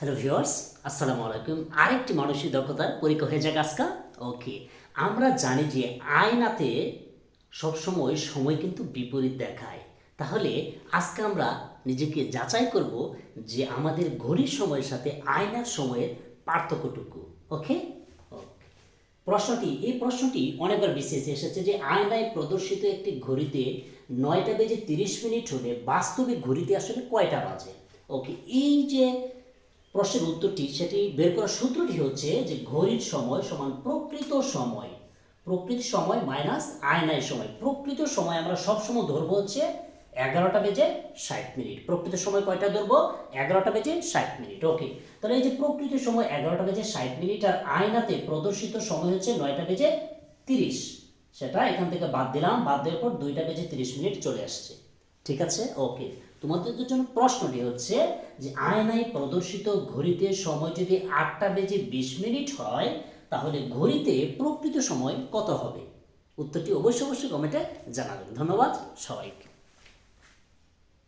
Hello viewers আসসালামু আলাইকুম আরেকটি মানসিক দক্ষতার পরীক্ষা হয়ে যাক আজকা। ওকে আমরা জানি যে আয়নাতে সবসময় সময় কিন্তু বিপরীত দেখায়। তাহলে আজকে আমরা নিজেকে যাচাই করব যে আমাদের ঘড়ির সময়ের সাথে আয়নার সময়ের পার্থক্যটুকু। ওকে প্রশ্নটি, এই প্রশ্নটি অনেকবার বিশেষ এসেছে যে আয়নায় প্রদর্শিত একটি ঘড়িতে নয়টা বেজে তিরিশ মিনিট হলে বাস্তবিক ঘড়িতে আসলে কয়টা বাজে? ওকে এই যে প্রশ্নের উত্তরটি সেটি বের করার সূত্রটি হচ্ছে যে ঘড়ির সময় সমান প্রকৃত সময়। প্রকৃত সময় মাইনাস আয়নায় সময়। প্রকৃত সময় আমরা সবসময় ধরবো হচ্ছে এগারোটা বেজে ষাট মিনিট। প্রকৃত সময় কয়টা ধরবো? এগারোটা বেজে ষাট মিনিট। ওকে। তাহলে এই যে প্রকৃত সময় এগারোটা বেজে ষাট মিনিট আর আয়নাতে প্রদর্শিত সময় হচ্ছে নয়টা বেজে তিরিশ। সেটা এখান থেকে বাদ দিলাম। বাদ দেওয়ার পর দুইটা বেজে তিরিশ মিনিট চলে আসছে। ঠিক আছে? ওকে তোমাদের দুজন প্রশ্নটি হচ্ছে যে, আয়নায় প্রদর্শিত ঘড়িতে সময় যদি আটটা বেজে বিশ মিনিট হয়, তাহলে ঘড়িতে প্রকৃত সময় কত হবে? উত্তরটি অবশ্যই অবশ্যই কমেন্টে জানাবেন। ধন্যবাদ সবাইকে।